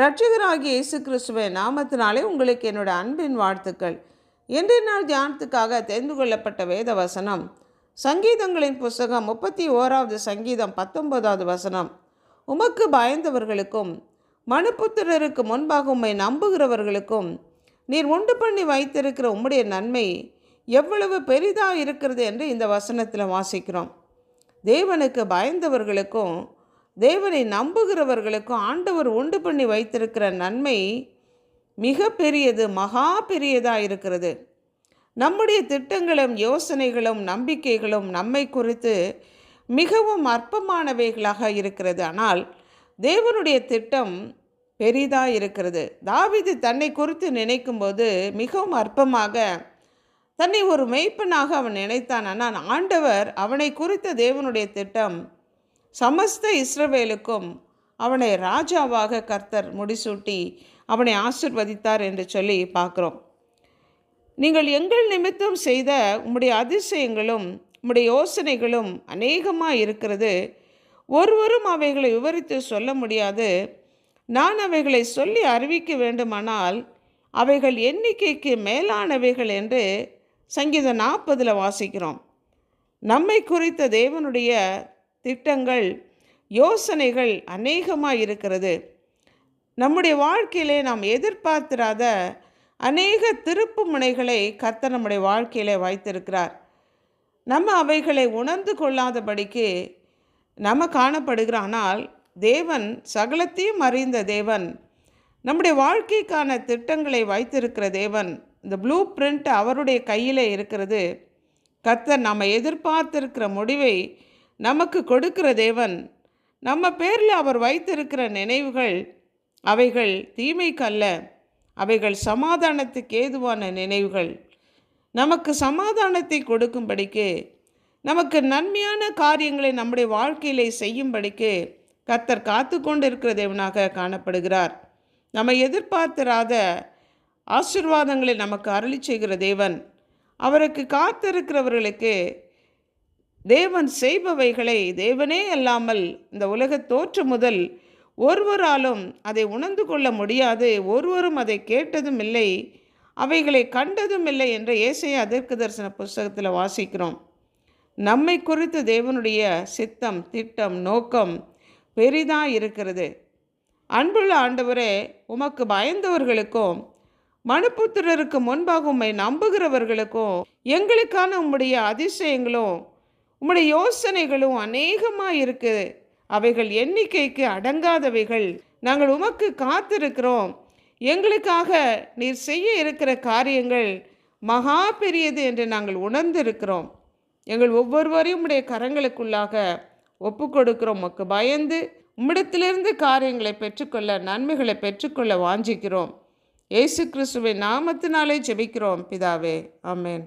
ரட்சகராகிய இயேசு கிறிஸ்துவின் நாமத்தினாலே உங்களுக்கு என்னோட அன்பின் வாழ்த்துக்கள். இன்றைய நாள் தியானத்துக்காக தெரிந்து கொள்ளப்பட்ட வேத வசனம் சங்கீதங்களின் புஸ்தகம் முப்பத்தி ஓராவது சங்கீதம் பத்தொன்பதாவது வசனம். உமக்கு பயந்தவர்களுக்கும் மனுப்புத்திரருக்கு முன்பாக உம்மை நம்புகிறவர்களுக்கும் நீர் உண்டு பண்ணி வைத்திருக்கிற உம்முடைய நன்மை எவ்வளவு பெரிதாக இருக்கிறது என்று இந்த வசனத்தில் வாசிக்கிறோம். தேவனுக்கு பயந்தவர்களுக்கும் தேவனை நம்புகிறவர்களுக்கும் ஆண்டவர் உண்டு பண்ணி வைத்திருக்கிற நன்மை மிக பெரியது மகா பெரியதாக இருக்கிறது. நம்முடைய திட்டங்களும் யோசனைகளும் நம்பிக்கைகளும் நம்மை குறித்து மிகவும் அற்பமானவைகளாக இருக்கிறது. ஆனால் தேவனுடைய திட்டம் பெரிதாக இருக்கிறது. தாவிது தன்னை குறித்து நினைக்கும்போது மிகவும் அற்பமாக தன்னை ஒரு மெய்ப்பனாக அவன் நினைத்தான். ஆனால் ஆண்டவர் அவனை குறித்த தேவனுடைய திட்டம் சமஸ்த இஸ்ரவேலுக்கும் அவனை ராஜாவாக கர்த்தர் முடிசூட்டி அவனை ஆசிர்வதித்தார் என்று சொல்லி பார்க்குறோம். நீங்கள் எங்கள் நிமித்தம் செய்த உம்முடைய அதிசயங்களும் உம்முடைய யோசனைகளும் அநேகமாக இருக்கிறது. ஒருவரும் அவைகளை விவரித்து சொல்ல முடியாது. நான் அவைகளை சொல்லி அறிவிக்க வேண்டுமானால் அவைகள் எண்ணிக்கைக்கு மேலானவைகள் என்று சங்கீதம் நாற்பதில் வாசிக்கிறோம். நம்மை குறித்த தேவனுடைய திட்டங்கள் யோசனைகள் அநேகமாக இருக்கிறது நம்முடைய வாழ்க்கையிலே நாம் எதிர்பார்த்திராத அநேக திருப்பு முனைகளை கத்த நம்முடைய வாழ்க்கையிலே வைத்திருக்கிறார். நம்ம அவைகளை உணர்ந்து கொள்ளாதபடிக்கு நம்ம காணப்படுகிறானால் தேவன் சகலத்தையும் அறிந்த தேவன் நம்முடைய வாழ்க்கைக்கான திட்டங்களை வைத்திருக்கிற தேவன் இந்த ப்ளூ பிரிண்ட் அவருடைய கையில் இருக்கிறது. கத்தர் நாம் எதிர்பார்த்திருக்கிற முடிவை நமக்கு கொடுக்கிற தேவன். நம்ம பேரில் அவர் வைத்திருக்கிற நினைவுகள் அவைகள் தீமைக்கல்ல. அவைகள் சமாதானத்துக்கு ஏதுவான நினைவுகள். நமக்கு சமாதானத்தை கொடுக்கும்படிக்கு நமக்கு நன்மையான காரியங்களை நம்முடைய வாழ்க்கையிலே செய்யும்படிக்கு கத்தர் காத்து கொண்டு இருக்கிற தேவனாக காணப்படுகிறார். நம்ம எதிர்பார்த்திராத ஆசிர்வாதங்களை நமக்கு அருளி செய்கிற தேவன். அவருக்கு காத்திருக்கிறவர்களுக்கு தேவன் செய்பவைகளை தேவனே அல்லாமல் இந்த உலக தோற்று முதல் ஒருவராலும் அதை உணர்ந்து கொள்ள முடியாது. ஒருவரும் அதை கேட்டதும் இல்லை அவைகளை கண்டதும் இல்லை என்ற ஏசைய அதற்கு தரிசன புஸ்தகத்தில் வாசிக்கிறோம். நம்மை குறித்து தேவனுடைய சித்தம் திட்டம் நோக்கம் பெரிதாக இருக்கிறது. அன்புள்ள ஆண்டவரே உமக்கு பயந்தவர்களுக்கும் மனுப்புத்திரருக்கு முன்பாக உம்மை நம்புகிறவர்களுக்கும் எங்களுக்கான உம்முடைய அதிசயங்களும் உம்முடைய யோசனைகளும் அநேகமாக இருக்குது. அவைகள் எண்ணிக்கைக்கு அடங்காதவைகள். நாங்கள் உமக்கு காத்திருக்கிறோம். எங்களுக்காக நீர் செய்ய இருக்கிற காரியங்கள் மகா பெரியது என்று நாங்கள் உணர்ந்திருக்கிறோம். எங்கள் ஒவ்வொருவரையும் உடைய கரங்களுக்குள்ளாக ஒப்பு கொடுக்கிறோம் உமக்கு பயந்து உம்மிடத்திலிருந்து காரியங்களை பெற்றுக்கொள்ள நன்மைகளை பெற்றுக்கொள்ள வாஞ்சிக்கிறோம். இயேசு கிறிஸ்துவின் நாமத்தினாலே ஜெபிக்கிறோம். பிதாவே ஆமேன்.